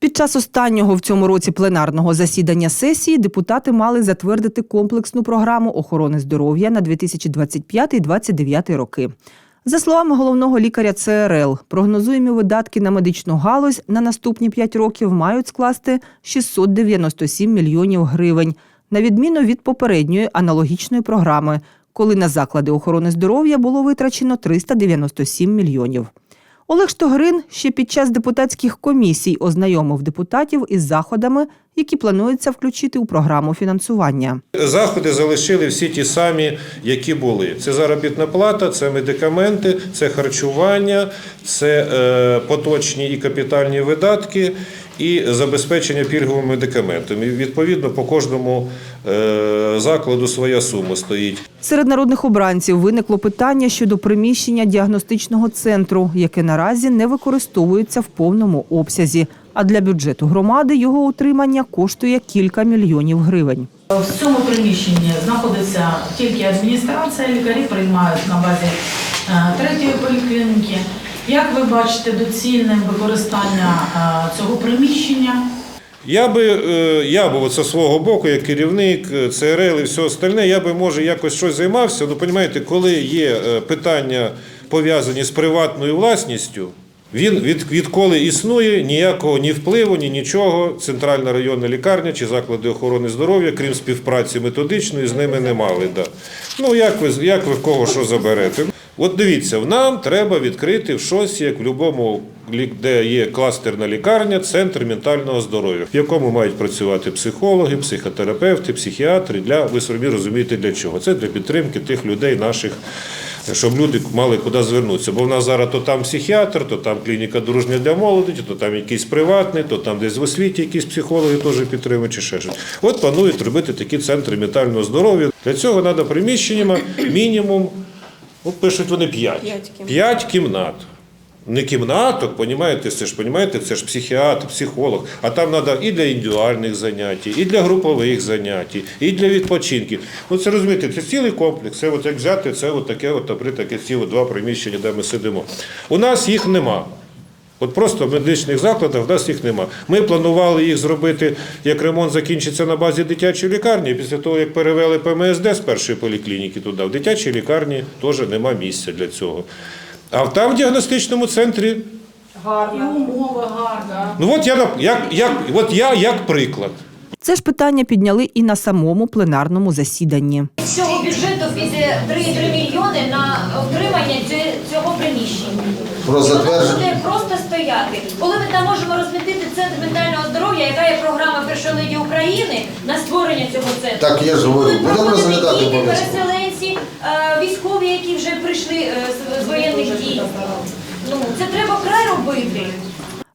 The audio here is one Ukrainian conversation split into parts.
Під час останнього в цьому році пленарного засідання сесії депутати мали затвердити комплексну програму охорони здоров'я на 2025-2029 роки. За словами головного лікаря ЦРЛ, прогнозуємі видатки на медичну галузь на наступні 5 років мають скласти 697 мільйонів гривень, на відміну від попередньої аналогічної програми, коли на заклади охорони здоров'я було витрачено 397 мільйонів. Олег Штогрин ще під час депутатських комісій ознайомив депутатів із заходами, які планується включити у програму фінансування. Заходи залишили всі ті самі, які були. Це заробітна плата, це медикаменти, це харчування, це е, поточні і капітальні видатки і забезпечення пільговими медикаментами. Відповідно, по кожному е, закладу своя сума стоїть. Серед народних обранців виникло питання щодо приміщення діагностичного центру, яке наразі не використовується в повному обсязі. А для бюджету громади його утримання коштує кілька мільйонів гривень. В цьому приміщенні знаходиться тільки адміністрація, лікарі приймають на базі е, третьої поліклініки. Як ви бачите доцільним використання е, цього приміщення? Я би, е, я би оце свого боку, як керівник е, ЦРЛ і все остальне, я би може якось щось займався. Ну, розумієте, коли є питання пов'язані з приватною власністю, він від, відколи існує ніякого ні впливу, ні нічого. Центральна районна лікарня чи заклади охорони здоров'я, крім співпраці методичної, з ними не мали. Да. Ну як ви як ви в кого що заберете? От дивіться, нам треба відкрити в щось, як в будь-якому де є кластерна лікарня, центр ментального здоров'я, в якому мають працювати психологи, психотерапевти, психіатри. Для ви собі розумієте для чого? Це для підтримки тих людей наших. Щоб люди мали куди звернутися. Бо в нас зараз то там психіатр, то там клініка дружня для молоді, то там якийсь приватний, то там десь в освіті якісь психологи теж підтримують чи ще щось. От планують робити такі центри ментального здоров'я. Для цього треба приміщеннями мінімум, от пишуть вони 5. 5 кімнат. Не кімнаток, понімаєте, це ж понімаєте, це ж психіатр, психолог. А там треба і для індивідуальних занять, і для групових занять, і для відпочинків. Ну це розумієте, це цілий комплекс. Це от як взяти, це от таке, от, наприклад, таке ціле два приміщення, де ми сидимо. У нас їх нема. От просто в медичних закладах в нас їх нема. Ми планували їх зробити, як ремонт закінчиться на базі дитячої лікарні. Після того, як перевели ПМСД з першої поліклініки туди, в дитячій лікарні теж нема місця для цього. А там в діагностичному центрі, І умови гарні. ну от я як, як, от я як приклад. Це ж питання підняли і на самому пленарному засіданні. З цього бюджету піде 3,3 мільйони на отримання цього приміщення. Про затвердження. Стояти. Коли ми там можемо розмістити центр ментального здоров'я, яка є програма Першої леді України на створення цього центру. Так, я ж говорю, будемо розглядати діти, обов'язково. переселенці, е, військові, які вже прийшли е, з- воєнних дій. Ну, це треба вкрай робити.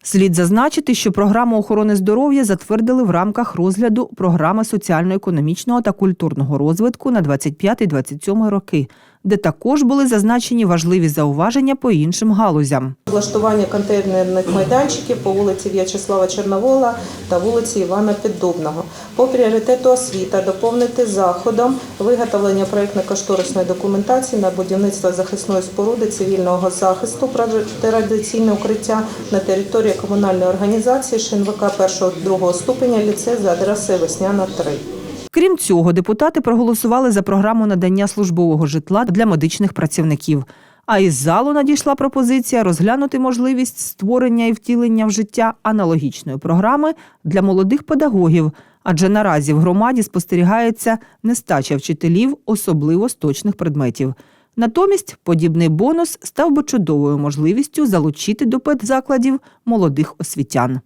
Слід зазначити, що програму охорони здоров'я затвердили в рамках розгляду програми соціально-економічного та культурного розвитку на 25-27 роки, де також були зазначені важливі зауваження по іншим галузям. Облаштування контейнерних майданчиків по вулиці В'ячеслава Чорновола та вулиці Івана Піддубного. По пріоритету освіта доповнити заходом виготовлення проєктно-кошторисної документації на будівництво захисної споруди цивільного захисту радіаційне укриття на території комунальної організації ШНВК 1-2 ступеня ліцей за адресою Весняна 3. Крім цього, депутати проголосували за програму надання службового житла для медичних працівників. А із залу надійшла пропозиція розглянути можливість створення і втілення в життя аналогічної програми для молодих педагогів, адже наразі в громаді спостерігається нестача вчителів, особливо з точних предметів. Натомість подібний бонус став би чудовою можливістю залучити до педзакладів молодих освітян.